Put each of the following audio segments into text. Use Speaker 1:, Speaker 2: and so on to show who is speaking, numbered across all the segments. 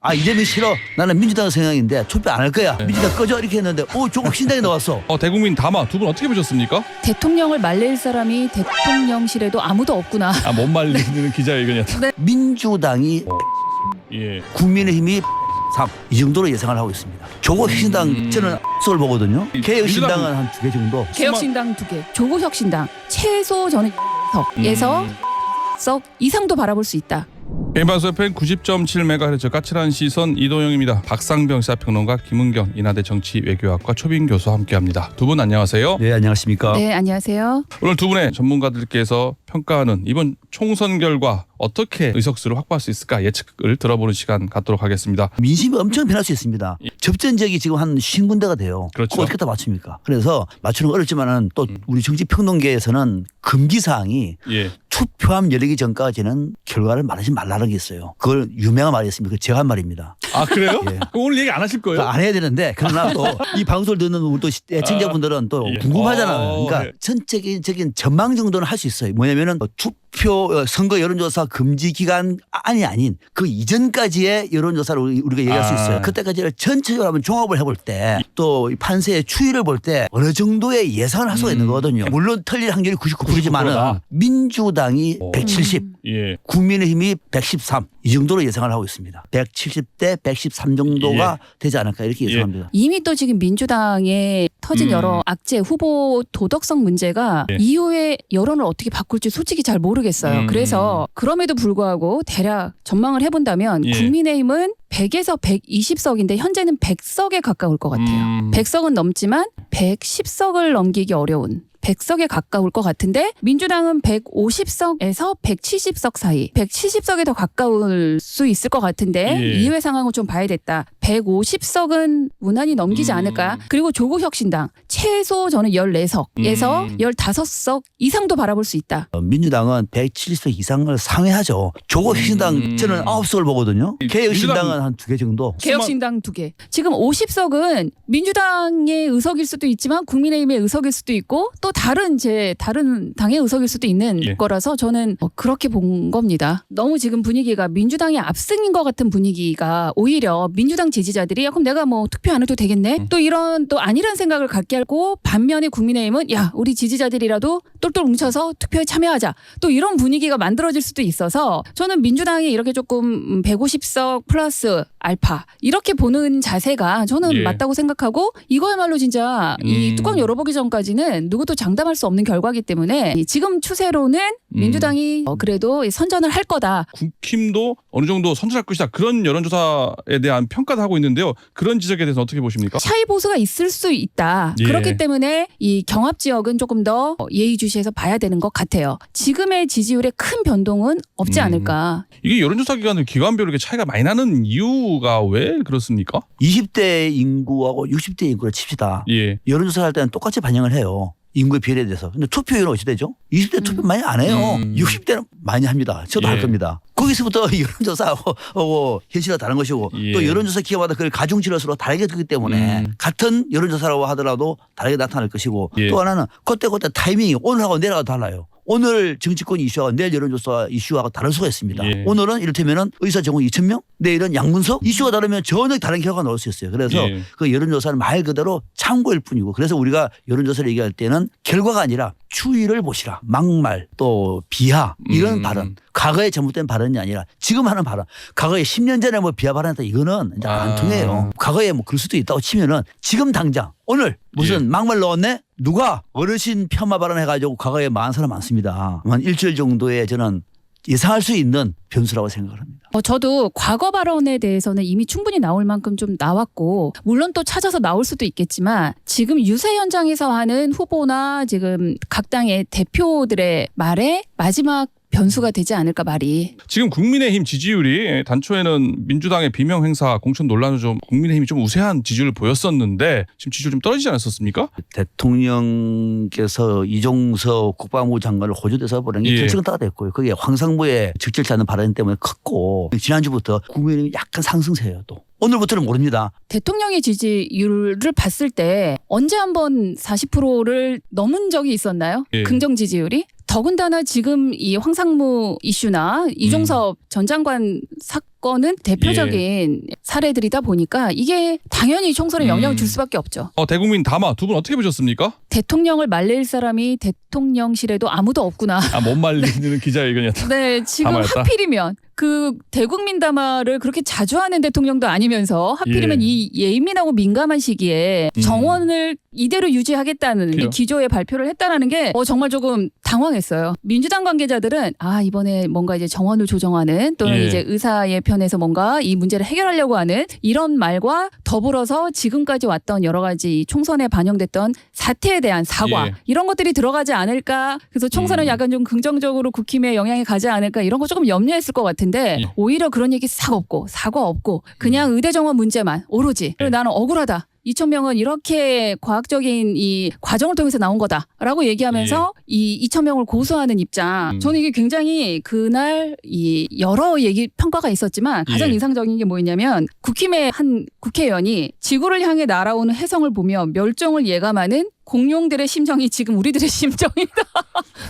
Speaker 1: 아 이재명 싫어 나는 민주당 성향인데 투표 안 할 거야 민주당 꺼져 이렇게 했는데 오 조국 신당이 나왔어
Speaker 2: 어, 대국민 담화 두 분 어떻게 보셨습니까?
Speaker 3: 대통령을 말릴 사람이 대통령실에도 아무도 없구나.
Speaker 2: 아, 못 말리는 기자회견이었다.
Speaker 1: 민주당이
Speaker 2: 예.
Speaker 1: 국민의힘이 3. 이 정도로 예상을 하고 있습니다 조국 신당
Speaker 2: 음.
Speaker 1: 저는 쏠 보거든요 개혁 신당은
Speaker 2: 민주당-
Speaker 1: 한두 개 정도
Speaker 3: 개혁신당 두 개, 조국혁신당 최소 저는 석에서
Speaker 2: 음.
Speaker 3: 석 이상도 바라볼 수 있다.
Speaker 2: 개인방송 FM 90.7MHz 까칠한 시선 이도영입니다. 박상병 시사평론가 김은경 인하대 정치 외교학과 초빙 교수와 함께합니다. 두 분 안녕하세요.
Speaker 1: 네 안녕하십니까
Speaker 3: 네, 안녕하세요.
Speaker 2: 오늘 두 분의 전문가들께서 평가하는 이번 총선 결과 어떻게 의석수를 확보할 수 있을까 예측을 들어보는 시간 갖도록 하겠습니다.
Speaker 1: 민심이 엄청 변할 수 있습니다 접전적이 지금 한 50군데가 돼요
Speaker 2: 그렇죠.
Speaker 1: 어떻게 다 맞춥니까 그래서 맞추는 건 어렵지만은 또 우리 정치 평론계에서는 금기 사항이
Speaker 2: 예.
Speaker 1: 투표함 열리기 전까지는 결과를 말하지 말라는 게 있어요. 그걸 유명한 말이 있습니다. 그 제가 한 말입니다.
Speaker 2: 아 그래요?
Speaker 1: 예.
Speaker 2: 오늘 얘기 안 하실 거예요?
Speaker 1: 그러니까 안 해야 되는데 그러나 또 이 방송을 듣는 우리 또 애청자분들은 또
Speaker 2: 예.
Speaker 1: 궁금하잖아요.
Speaker 2: 어,
Speaker 1: 그러니까
Speaker 2: 예.
Speaker 1: 전체적인 전망 정도는 할 수 있어요. 뭐냐면은 투표 어, 선거 여론조사 금지 기간 안이 아닌 그 이전까지의 여론조사를 우리- 우리가 얘기할 수
Speaker 2: 아.
Speaker 1: 있어요. 그때까지를 전체적으로 한번 종합을 해볼 때 또 판세의 추이를 볼 때 어느 정도의 예상을 할 수가 있는
Speaker 2: 음.
Speaker 1: 거거든요. 물론 틀릴 확률이 99%지만은
Speaker 2: 99%다.
Speaker 1: 민주당이
Speaker 2: 오.
Speaker 1: 170,
Speaker 2: 예.
Speaker 1: 국민의힘이 113 이 정도로 예상을 하고 있습니다. 170대 113 정도가 되지 않을까 이렇게
Speaker 2: 예.
Speaker 1: 예상합니다.
Speaker 3: 이미 또 지금 민주당에 터진
Speaker 2: 음.
Speaker 3: 여러 악재 후보 도덕성 문제가
Speaker 2: 예.
Speaker 3: 이후에 여론을 어떻게 바꿀지 솔직히 잘 모르겠어요.
Speaker 2: 음.
Speaker 3: 그래서 그럼에도 불구하고 대략 전망을 해본다면
Speaker 2: 예.
Speaker 3: 국민의힘은 100에서 120석인데 현재는 100석에 가까울 것 같아요.
Speaker 2: 음.
Speaker 3: 100석은 넘지만 110석을 넘기기 어려운 100석에 가까울 것 같은데 민주당은 150석에서 170석 사이 170석에 더 가까울 수 있을 것 같은데
Speaker 2: 예.
Speaker 3: 이외 상황을 좀 봐야겠다. 150석은 무난히 넘기지
Speaker 2: 음.
Speaker 3: 않을까. 그리고 조국 혁신당 최소 저는 14석에서
Speaker 2: 음.
Speaker 3: 15석 이상도 바라볼 수 있다.
Speaker 1: 어, 민주당은 170석 이상을 상회하죠. 조국 신당
Speaker 2: 음.
Speaker 1: 저는 9석을 보거든요.
Speaker 2: 이
Speaker 1: 개혁신당은 한 두 개 정도.
Speaker 3: 개혁신당 두 개. 지금 50석은 민주당의 의석일 수도 있지만 국민의힘의 의석일 수도 있고 또 다른 제 다른 당의 의석일 수도 있는
Speaker 2: 예.
Speaker 3: 거라서 저는 어, 그렇게 본 겁니다. 너무 지금 분위기가 민주당의 압승인 것 같은 분위기가 오히려 민주당 지지자들이 야, 그럼 내가 뭐 투표 안 해도 되겠네.
Speaker 2: 음.
Speaker 3: 또 이런 또 아니란 생각을 갖게 하고 반면에 국민의힘은 야 우리 지지자들이라도 똘똘 뭉쳐서 투표에 참여하자. 또 이런 분위기가 만들어질 수도 있어서 저는 민주당이 이렇게 조금 150석 플러스 알파 이렇게 보는 자세가 저는
Speaker 2: 예.
Speaker 3: 맞다고 생각하고 이거야말로 진짜 이
Speaker 2: 음.
Speaker 3: 뚜껑 열어보기 전까지는 누구도 장담할 수 없는 결과기 때문에 이 지금 추세로는
Speaker 2: 음.
Speaker 3: 민주당이 어, 그래도 이 선전을 할 거다.
Speaker 2: 국힘도 어느 정도 선출할 것이다 그런 여론조사에 대한 평가도 하고 있는데요. 그런 지적에 대해서 어떻게 보십니까?
Speaker 3: 차이 보수가 있을 수 있다.
Speaker 2: 예.
Speaker 3: 그렇기 때문에 이 경합 지역은 조금 더 예의주시해서 봐야 되는 것 같아요. 지금의 지지율에 큰 변동은 없지
Speaker 2: 음.
Speaker 3: 않을까.
Speaker 2: 이게 여론조사 기간을 기관별로 이렇게 차이가 많이 나는 이유가 왜 그렇습니까?
Speaker 1: 20대 인구하고 60대 인구를 칩시다.
Speaker 2: 예.
Speaker 1: 여론조사 할 때는 똑같이 반영을 해요. 인구의 비례에 대해서. 근데 투표율은 어찌 되죠? 20대 투표 많이 안 해요.
Speaker 2: 음.
Speaker 1: 60대는 많이 합니다. 저도
Speaker 2: 예.
Speaker 1: 할 겁니다. 거기서부터 여론조사하고 어, 현실과 다른 것이고
Speaker 2: 예.
Speaker 1: 또 여론조사 기관마다 그걸 가중치료수로 다르게 되기 때문에
Speaker 2: 음.
Speaker 1: 같은 여론조사라고 하더라도 다르게 나타날 것이고
Speaker 2: 예.
Speaker 1: 또 하나는 그때그때 타이밍이 오늘하고 내일하고 달라요. 오늘 정치권 이슈와 내일 여론조사 이슈하고 다를 수가 있습니다.
Speaker 2: 예.
Speaker 1: 오늘은 이를테면 의사 전공 2천 명, 내일은 양문석 이슈가 다르면 전혀 다른 결과가 나올 수 있어요. 그래서
Speaker 2: 예.
Speaker 1: 그 여론조사는 말 그대로 참고일 뿐이고 그래서 우리가 여론조사를 얘기할 때는 결과가 아니라 추이를 보시라 막말 또 비하 이런
Speaker 2: 음.
Speaker 1: 발언 과거에 잘못된 발언이 아니라 지금 하는 발언 과거에 10년 전에 뭐 비하 발언했다 이거는 이제 안
Speaker 2: 아.
Speaker 1: 통해요 과거에 뭐 그럴 수도 있다고 치면은 지금 당장 오늘 무슨
Speaker 2: 예.
Speaker 1: 막말 넣었네 누가 어르신 폄하 발언해가지고 과거에 망한 사람 많습니다 한 일주일 정도에 저는 예상할 수 있는 변수라고 생각을 합니다.
Speaker 3: 어, 저도 과거 발언에 대해서는 이미 충분히 나올 만큼 좀 나왔고 물론 또 찾아서 나올 수도 있겠지만 지금 유세 현장에서 하는 후보나 지금 각 당의 대표들의 말에 마지막 변수가 되지 않을까 말이
Speaker 2: 지금 국민의힘 지지율이 단초에는 민주당의 비명 행사 공천 논란으로 좀 국민의힘이 좀 우세한 지지율을 보였었는데 지금 지지율 좀 떨어지지 않았었습니까?
Speaker 1: 대통령께서 이종석 국방부 장관을 호주돼서 보낸 게
Speaker 2: 예.
Speaker 1: 결정타가 됐고요. 그게 황상무의 적절치 않은 발언 때문에 컸고 지난주부터 국민의힘이 약간 상승세예요 또. 오늘부터는 모릅니다.
Speaker 3: 대통령의 지지율을 봤을 때 언제 한번 40%를 넘은 적이 있었나요?
Speaker 2: 예.
Speaker 3: 긍정 지지율이 더군다나 지금 이 황상무 이슈나 이종섭
Speaker 2: 음.
Speaker 3: 전 장관 사건은 대표적인 사례들이다 보니까 이게 당연히 총선에 영향을
Speaker 2: 음.
Speaker 3: 줄 수밖에 없죠.
Speaker 2: 어, 대국민 담화 두 분 어떻게 보셨습니까?
Speaker 3: 대통령을 말릴 사람이 대통령실에도 아무도 없구나.
Speaker 2: 아, 못 말리는 기자회견이었다.
Speaker 3: 네, 지금
Speaker 2: 담화였다?
Speaker 3: 하필이면 그 대국민 담화를 그렇게 자주 하는 대통령도 아니면서 하필이면
Speaker 2: 예.
Speaker 3: 이 예민하고 민감한 시기에
Speaker 2: 음.
Speaker 3: 정원을 이대로 유지하겠다는
Speaker 2: 그래요.
Speaker 3: 기조의 발표를 했다라는 게 어, 정말 조금 당황했어요. 민주당 관계자들은 아 이번에 뭔가 이제 정원을 조정하는 또는
Speaker 2: 예.
Speaker 3: 이제 의사의 편에서 뭔가 이 문제를 해결하려고 하는 이런 말과 더불어서 지금까지 왔던 여러 가지 총선에 반영됐던 사태에 대한 사과
Speaker 2: 예.
Speaker 3: 이런 것들이 들어가지 않을까. 그래서 총선은
Speaker 2: 음.
Speaker 3: 약간 좀 긍정적으로 국힘에 영향이 가지 않을까 이런 거 조금 염려했을 것 같은데
Speaker 2: 예.
Speaker 3: 오히려 그런 얘기 싹 없고 사과 없고 그냥 의대 정원 문제만 오로지
Speaker 2: 예.
Speaker 3: 나는 억울하다. 2천 명은 이렇게 과학적인 이 과정을 통해서 나온 거다라고 얘기하면서 이 2천 명을 고소하는 입장.
Speaker 2: 예. 음.
Speaker 3: 저는 이게 굉장히 그날 이 여러 얘기 평가가 있었지만 가장
Speaker 2: 예.
Speaker 3: 인상적인 게 뭐였냐면 국힘의 한 국회의원이 지구를 향해 날아오는 혜성을 보며 멸종을 예감하는 공룡들의 심정이 지금 우리들의 심정이다.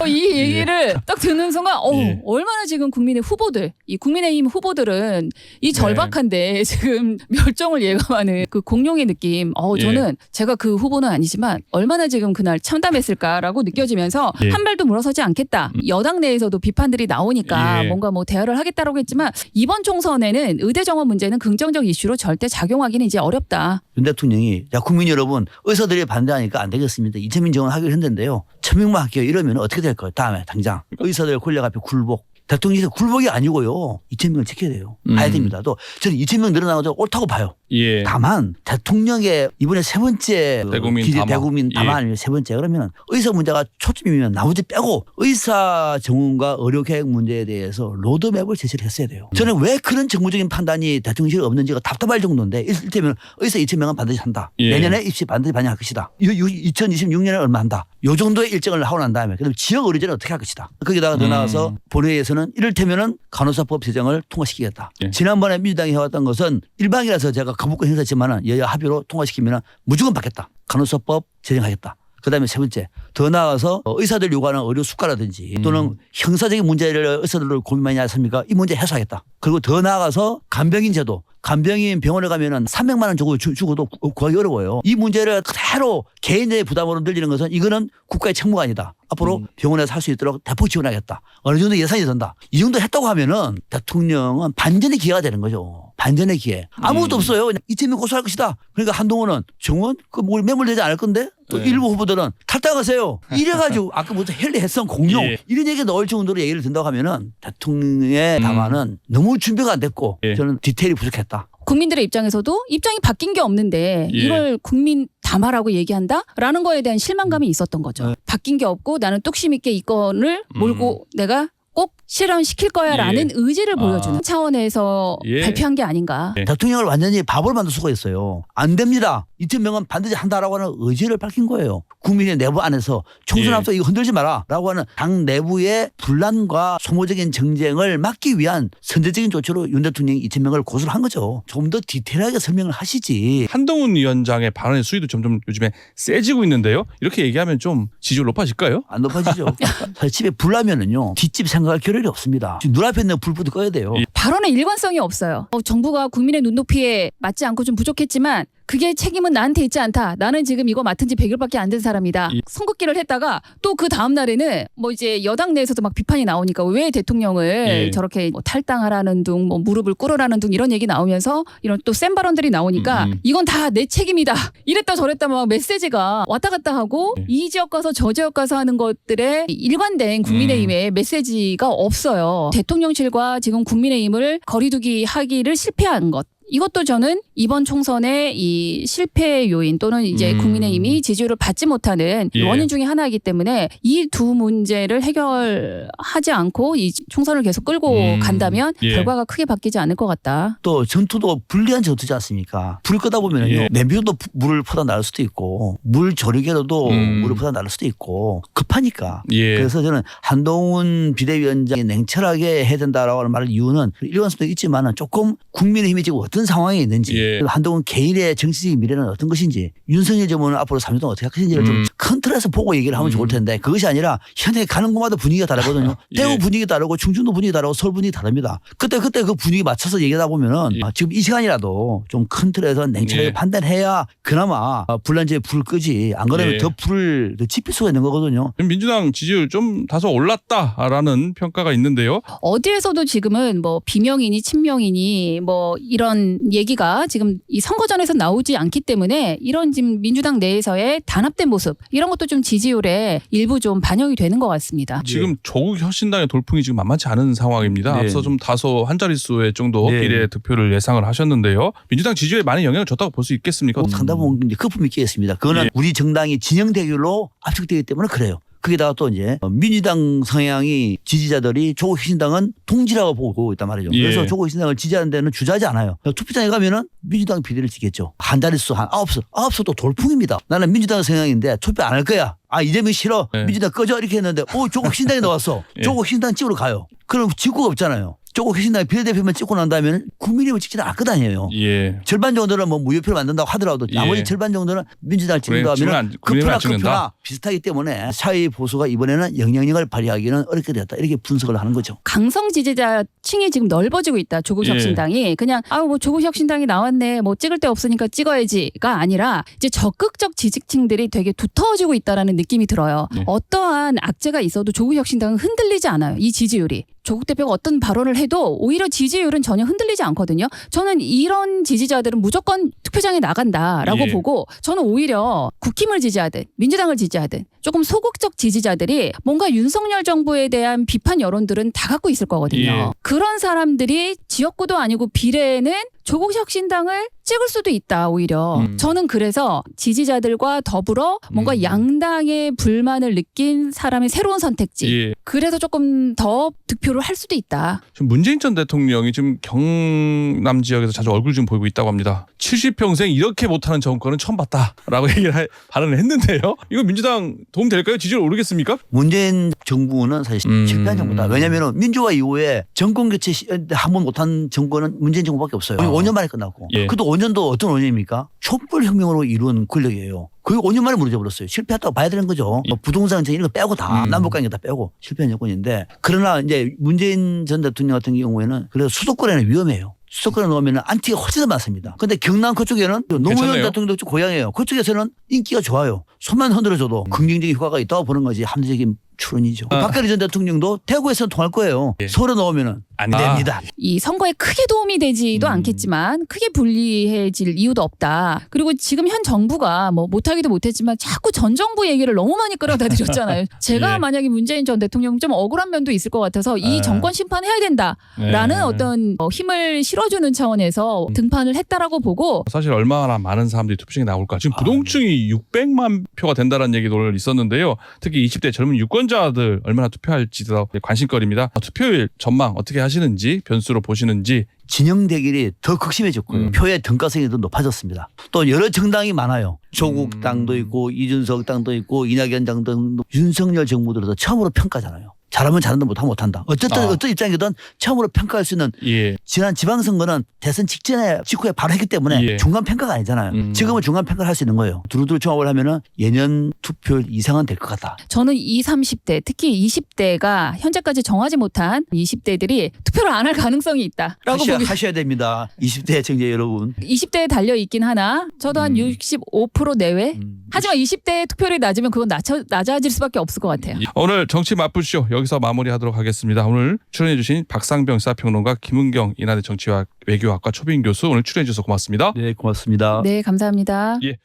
Speaker 3: 어, 이 얘기를 딱 듣는 순간, 어
Speaker 2: 예.
Speaker 3: 얼마나 지금 국민의 후보들, 이 국민의힘 후보들은 이
Speaker 2: 네.
Speaker 3: 절박한데 지금 멸종을 예감하는 그 공룡의 느낌. 어
Speaker 2: 예.
Speaker 3: 저는 제가 그 후보는 아니지만 얼마나 지금 그날 참담했을까라고 느껴지면서
Speaker 2: 예.
Speaker 3: 한 발도 물러서지 않겠다. 여당 내에서도 비판들이 나오니까
Speaker 2: 예.
Speaker 3: 뭔가 뭐 대화를 하겠다라고 했지만 이번 총선에는 의대 정원 문제는 긍정적 이슈로 절대 작용하기는 이제 어렵다.
Speaker 1: 윤 대통령이 자 국민 여러분 의사들이 반대하니까 안 되겠 습니다. 이재명 정원 하기로 했는데요. 천명만 할게요. 이러면 어떻게 될 거예요? 다음에 당장 의사들 권력 앞에 굴복. 대통령이 굴복이 아니고요. 이재명을 지켜야 돼요.
Speaker 2: 음.
Speaker 1: 봐야 됩니다. 또 저는 이재명 늘어나도 옳다고 봐요.
Speaker 2: 예.
Speaker 1: 다만 대통령의 이번에 세 번째 그
Speaker 2: 대국민
Speaker 1: 기대-
Speaker 2: 담화.
Speaker 1: 대국민
Speaker 2: 예.
Speaker 1: 담화 아니면 세 번째 그러면 의사 문제가 초점이면 나머지 빼고 의사 정원과 의료 계획 문제에 대해서 로드맵을 제시를 했어야 돼요. 저는 왜 그런 정무적인 판단이 대통령실에 없는지가 답답할 정도인데 이를테면 의사 2천 명은 반드시 한다.
Speaker 2: 예.
Speaker 1: 내년에 입시 반드시 반영할 것이다. 2026년에 얼마 한다. 요 정도의 일정을 하고 난 다음에 그다음 지역 의료제는 어떻게 할 것이다. 거기다가 더
Speaker 2: 음.
Speaker 1: 나아가서 본회의에서는 이를테면은 간호사법 제정을 통과시키겠다.
Speaker 2: 예.
Speaker 1: 지난번에 민주당이 해왔던 것은 일방이라서 제가 거부권 행사했지만은 여야 합의로 통과시키면 무조건 받겠다. 간호사법 제정하겠다. 그 다음에 세 번째 더 나아가서 어, 의사들 요구하는 의료 수가라든지 또는
Speaker 2: 음.
Speaker 1: 형사적인 문제를 의사들로 고민 많이 하십니까? 이 문제 해소하겠다. 그리고 더 나아가서 간병인 제도. 간병인 병원에 가면은 300만 원 주고 주- 주고도 구- 구하기 어려워요. 이 문제를 그대로 개인의 부담으로 늘리는 것은 이거는 국가의 책무가 아니다. 앞으로
Speaker 2: 음.
Speaker 1: 병원에서 할 수 있도록 대폭 지원하겠다. 어느 정도 예산이 든다. 이 정도 했다고 하면은 대통령은 반전의 기회가 되는 거죠. 반전의 기회. 아무것도
Speaker 2: 음.
Speaker 1: 없어요. 그냥 이쯤에 고소할 것이다. 그러니까 한동훈은 정원 그 뭘 매몰되지 않을 건데 또
Speaker 2: 네.
Speaker 1: 일부 후보들은 탈당하세요. 이래가지고 아까부터 헬리 햇성 공룡
Speaker 2: 예.
Speaker 1: 이런 얘기 나올 정도로 얘기를 든다고 하면은 대통령의
Speaker 2: 음.
Speaker 1: 담화는 너무 준비가 안 됐고
Speaker 2: 예.
Speaker 1: 저는 디테일이 부족했다.
Speaker 3: 국민들의 입장에서도 입장이 바뀐 게 없는데
Speaker 2: 예.
Speaker 3: 이걸 국민 담화라고 얘기한다라는 거에 대한 실망감이 있었던 거죠.
Speaker 1: 네.
Speaker 3: 바뀐 게 없고 나는 뚝심 있게 이 건을 몰고 내가 꼭 실현시킬 거야라는
Speaker 2: 예.
Speaker 3: 의지를
Speaker 2: 아.
Speaker 3: 보여주는 차원에서
Speaker 2: 예.
Speaker 3: 발표한 게 아닌가.
Speaker 2: 예.
Speaker 1: 대통령을 완전히 바보를 만들 수가 있어요. 안 됩니다. 이천 명은 반드시 한다라고 하는 의지를 밝힌 거예요. 국민의 내부 안에서 총선
Speaker 2: 예.
Speaker 1: 앞서 이거 흔들지 마라라고 하는 당 내부의 분란과 소모적인 정쟁을 막기 위한 선제적인 조치로 윤 대통령이 이천 명을 고소를 한 거죠. 좀 더 디테일하게 설명을 하시지.
Speaker 2: 한동훈 위원장의 발언의 수위도 점점 요즘에 세지고 있는데요. 이렇게 얘기하면 좀 지지율 높아질까요?
Speaker 1: 안 높아지죠. 사실 집에 불 나면은요 뒷집 생각할 겨를이 없습니다. 지금 눈앞에 있는 불부터 꺼야 돼요.
Speaker 2: 예.
Speaker 3: 발언의 일관성이 없어요. 어, 정부가 국민의 눈높이에 맞지 않고 좀 부족했지만 그게 책임은 나한테 있지 않다. 나는 지금 이거 맡은 지 100일밖에 안 된 사람이다.
Speaker 2: 예.
Speaker 3: 선긋기를 했다가 또 그 다음 날에는 뭐 이제 여당 내에서도 막 비판이 나오니까 왜 대통령을
Speaker 2: 예.
Speaker 3: 저렇게 뭐 탈당하라는 둥, 뭐 무릎을 꿇으라는 둥 이런 얘기 나오면서 이런 또 센 발언들이 나오니까
Speaker 2: 음, 음.
Speaker 3: 이건 다 내 책임이다. 이랬다 저랬다 막 메시지가 왔다 갔다 하고
Speaker 2: 예.
Speaker 3: 이 지역 가서 저 지역 가서 하는 것들에 일관된 국민의힘의 메시지가 없어요. 대통령실과 지금 국민의힘을 거리두기 하기를 실패한 것. 이것도 저는 이번 총선의 이 실패 요인 또는 이제
Speaker 2: 음.
Speaker 3: 국민의힘이 지지율을 받지 못하는
Speaker 2: 예.
Speaker 3: 원인 중에 하나이기 때문에 이 두 문제를 해결하지 않고 이 총선을 계속 끌고
Speaker 2: 음.
Speaker 3: 간다면
Speaker 2: 예.
Speaker 3: 결과가 크게 바뀌지 않을 것 같다.
Speaker 1: 또 전투도 불리한 전투지 않습니까? 불을 끄다 보면요
Speaker 2: 예.
Speaker 1: 냄비로도 부- 물을 퍼다 나를 수도 있고 물 조리개로도
Speaker 2: 음.
Speaker 1: 물을 퍼다 나를 수도 있고 급하니까.
Speaker 2: 예.
Speaker 1: 그래서 저는 한동훈 비대위원장이 냉철하게 해야 된다라고 하는 말을 이유는 일관성도 있지만은 조금 국민의힘이 지금 어떤 어떤 상황에 있는지
Speaker 2: 예.
Speaker 1: 한동훈 개인의 정치적인 미래는 어떤 것인지 윤석열 정부는 앞으로 3년 동안 어떻게 할 것인지를
Speaker 2: 음.
Speaker 1: 좀큰 틀에서 보고 얘기를 하면
Speaker 2: 음.
Speaker 1: 좋을 텐데 그것이 아니라 현에 가는 곳마다 분위기가 다르거든요.
Speaker 2: 예.
Speaker 1: 대구 분위기 다르고 충청도 분위기 다르고 서울 분위기 다릅니다. 그때 그때 그 분위기 맞춰서 얘기하다 보면은
Speaker 2: 예.
Speaker 1: 아, 지금 이 시간이라도 좀 큰 틀에서 냉철하게
Speaker 2: 예.
Speaker 1: 판단해야 그나마 아, 불난지에 불을 끄지 안 그러면
Speaker 2: 예.
Speaker 1: 더 불을 더 지필 수가 있는 거거든요.
Speaker 2: 민주당 지지율 좀 다소 올랐다라는 평가가 있는데요.
Speaker 3: 어디에서도 지금은 뭐 비명이니 친명이니 뭐 이런 얘기가 지금 이 선거전에서 나오지 않기 때문에 이런 지금 민주당 내에서의 단합된 모습 이런 것도 좀 지지율에 일부 좀 반영이 되는 것 같습니다.
Speaker 2: 지금 조국 혁신당의 돌풍이 지금 만만치 않은 상황입니다.
Speaker 1: 네.
Speaker 2: 앞서 좀 다소 한 자릿수의 정도
Speaker 1: 네.
Speaker 2: 비례 득표를 예상을 하셨는데요. 민주당 지지율에 많은 영향을 줬다고 볼 수 있겠습니까?
Speaker 1: 뭐 상당 부분 이제 거품이 끼겠습니다. 그거는
Speaker 2: 예.
Speaker 1: 우리 정당이 진영 대결로 압축되기 때문에 그래요. 거기다가 또 이제 민주당 성향이 지지자들이 조국 혁신당은 동지라고 보고 있단 말이죠.
Speaker 2: 예.
Speaker 1: 그래서 조국 혁신당을 지지하는 데는 주저하지 않아요. 투표장에 가면은 민주당 비례를 찍겠죠. 한 자릿수 한 아홉 수, 아홉 수도 돌풍입니다. 나는 민주당 성향인데 투표 안 할 거야. 아 이재명 싫어.
Speaker 2: 예.
Speaker 1: 민주당 꺼져 이렇게 했는데 오 조국 혁신당이 나왔어.
Speaker 2: 예.
Speaker 1: 조국 혁신당 찍으러 가요. 그럼 직구가 없잖아요. 조국 혁신당의 비례대표만 찍고 난 다음에는 국민의힘을 찍지는 않을 거 아니에요.
Speaker 2: 예.
Speaker 1: 절반 정도는 뭐 무효표를 만든다고 하더라도
Speaker 2: 예.
Speaker 1: 나머지 절반 정도는 민주당을 찍는다
Speaker 2: 국민의힘
Speaker 1: 하면
Speaker 2: 찍으면 안- 국민의힘을
Speaker 1: 급표나. 급표나 비슷하기 때문에 사회 보수가 이번에는 영향력을 발휘하기는 어렵게 되었다 이렇게 분석을 하는 거죠.
Speaker 3: 강성 지지자층이 지금 넓어지고 있다. 조국
Speaker 2: 예.
Speaker 3: 혁신당이 그냥 아뭐 조국 혁신당이 나왔네. 뭐 찍을 데 없으니까 찍어야지가 아니라 이제 적극적 지지층들이 되게 두터워지고 있다라는 느낌이 들어요.
Speaker 2: 네.
Speaker 3: 어떠한 악재가 있어도 조국 혁신당은 흔들리지 않아요. 이 지지율이. 조국 대표가 어떤 발언을 해도 오히려 지지율은 전혀 흔들리지 않거든요. 저는 이런 지지자들은 무조건 투표장에 나간다라고
Speaker 2: 예.
Speaker 3: 보고 저는 오히려 국힘을 지지하든 민주당을 지지하든 조금 소극적 지지자들이 뭔가 윤석열 정부에 대한 비판 여론들은 다 갖고 있을 거거든요.
Speaker 2: 예.
Speaker 3: 그런 사람들이 지역구도 아니고 비례에는 조국 혁 신당을 찍을 수도 있다 오히려
Speaker 2: 음.
Speaker 3: 저는 그래서 지지자들과 더불어 뭔가
Speaker 2: 음.
Speaker 3: 양당의 불만을 느낀 사람의 새로운 선택지
Speaker 2: 예.
Speaker 3: 그래서 조금 더 득표를 할 수도 있다
Speaker 2: 지금 문재인 전 대통령이 지금 경남 지역에서 자주 얼굴 좀 보이고 있다고 합니다. 70평생 이렇게 못하는 정권은 처음 봤다라고 얘기를 할- 발언을 했는데요. 이거 민주당 도움 될까요? 지지율 오르겠습니까?
Speaker 1: 문재인 정부는 사실
Speaker 2: 음.
Speaker 1: 실패한 정부다. 왜냐하면 민주화 이후에 정권 교체 한 번 못한 정권은 문재인 정부밖에 없어요.
Speaker 2: 아.
Speaker 1: 5년 만에 끝났고.
Speaker 2: 예.
Speaker 1: 그것도 5년도 어떤 5년입니까? 촛불 혁명으로 이룬 권력이에요. 그게 5년 만에 무너져 버렸어요. 실패했다고 봐야 되는 거죠.
Speaker 2: 예.
Speaker 1: 뭐 부동산 정책 이런 거 빼고 다
Speaker 2: 음.
Speaker 1: 남북 관계 다 빼고 실패한 정권인데 그러나 이제 문재인 전 대통령 같은 경우에는 그래도 수도권에는 위험해요. 수도권에 넣으면 안티가 훨씬 더 많습니다. 근데 경남 그쪽에는 노무현
Speaker 2: 괜찮네요.
Speaker 1: 대통령 쪽 고향이에요. 그쪽에서는 인기가 좋아요. 손만 흔들어줘도 긍정적인 효과가 있다고 보는 것이 합리적인 추론이죠.
Speaker 2: 아.
Speaker 1: 박근혜 전 대통령도 대구에서는 통할 거예요.
Speaker 2: 예.
Speaker 1: 서울에 넣으면은 안
Speaker 2: 아.
Speaker 1: 됩니다.
Speaker 3: 이 선거에 크게 도움이 되지도
Speaker 2: 음.
Speaker 3: 않겠지만 크게 불리해질 이유도 없다. 그리고 지금 현 정부가 뭐 못하기도 못했지만 자꾸 전 정부 얘기를 너무 많이 끌어다 드렸잖아요. 제가
Speaker 2: 예.
Speaker 3: 만약에 문재인 전 대통령 좀 억울한 면도 있을 것 같아서 이
Speaker 2: 아.
Speaker 3: 정권 심판해야 된다라는
Speaker 2: 네.
Speaker 3: 어떤 어, 힘을 실어주는 차원에서 등판을 했다라고 보고
Speaker 2: 사실 얼마나 많은 사람들이 투표장에 나올까. 지금
Speaker 1: 아,
Speaker 2: 부동층이 600만 표가 된다는 얘기도 있었는데요. 특히 20대 젊은 유권자들 얼마나 투표할지도 관심거리입니다. 투표일 전망 어떻게 하시는지 변수로 보시는지
Speaker 1: 진영 대결이 더 극심해졌고요.
Speaker 2: 음.
Speaker 1: 표의 등가성이 더 높아졌습니다. 또 여러 정당이 많아요. 조국
Speaker 2: 음.
Speaker 1: 당도 있고 이준석 당도 있고 이낙연 당도 있고 윤석열 정부 들어서 처음으로 평가잖아요. 잘하면 잘한다 못하면 못한다. 어쨌든
Speaker 2: 아.
Speaker 1: 어떤 입장이든 처음으로 평가할 수 있는
Speaker 2: 예.
Speaker 1: 지난 지방선거는 대선 직전에 직후에 바로 했기 때문에
Speaker 2: 예.
Speaker 1: 중간 평가가 아니잖아요.
Speaker 2: 음.
Speaker 1: 지금은 중간 평가를 할 수 있는 거예요. 두루두루 종합을 하면은 예년 투표율 이상은 될 것 같다.
Speaker 3: 저는 20, 30대 특히 20대가 현재까지 정하지 못한 20대들이 투표를 안 할 가능성이 있다라고
Speaker 1: 하셔야,
Speaker 3: 보기
Speaker 1: 하셔야 됩니다. 20대 청자 여러분.
Speaker 3: 20대에 달려 있긴 하나 저도 한
Speaker 2: 음.
Speaker 3: 65% 내외
Speaker 1: 음.
Speaker 3: 하지만 20대 투표율이 낮으면 그건 낮아, 낮아질 수밖에 없을 것 같아요.
Speaker 2: 오늘 정치 맛보시오 여기서 마무리하도록 하겠습니다. 오늘 출연해주신 박상병 사평론가 김은경 인하대 정치학 외교학과 초빙 교수 오늘 출연해주셔서 고맙습니다.
Speaker 1: 네, 고맙습니다.
Speaker 3: 네, 감사합니다.
Speaker 2: 예.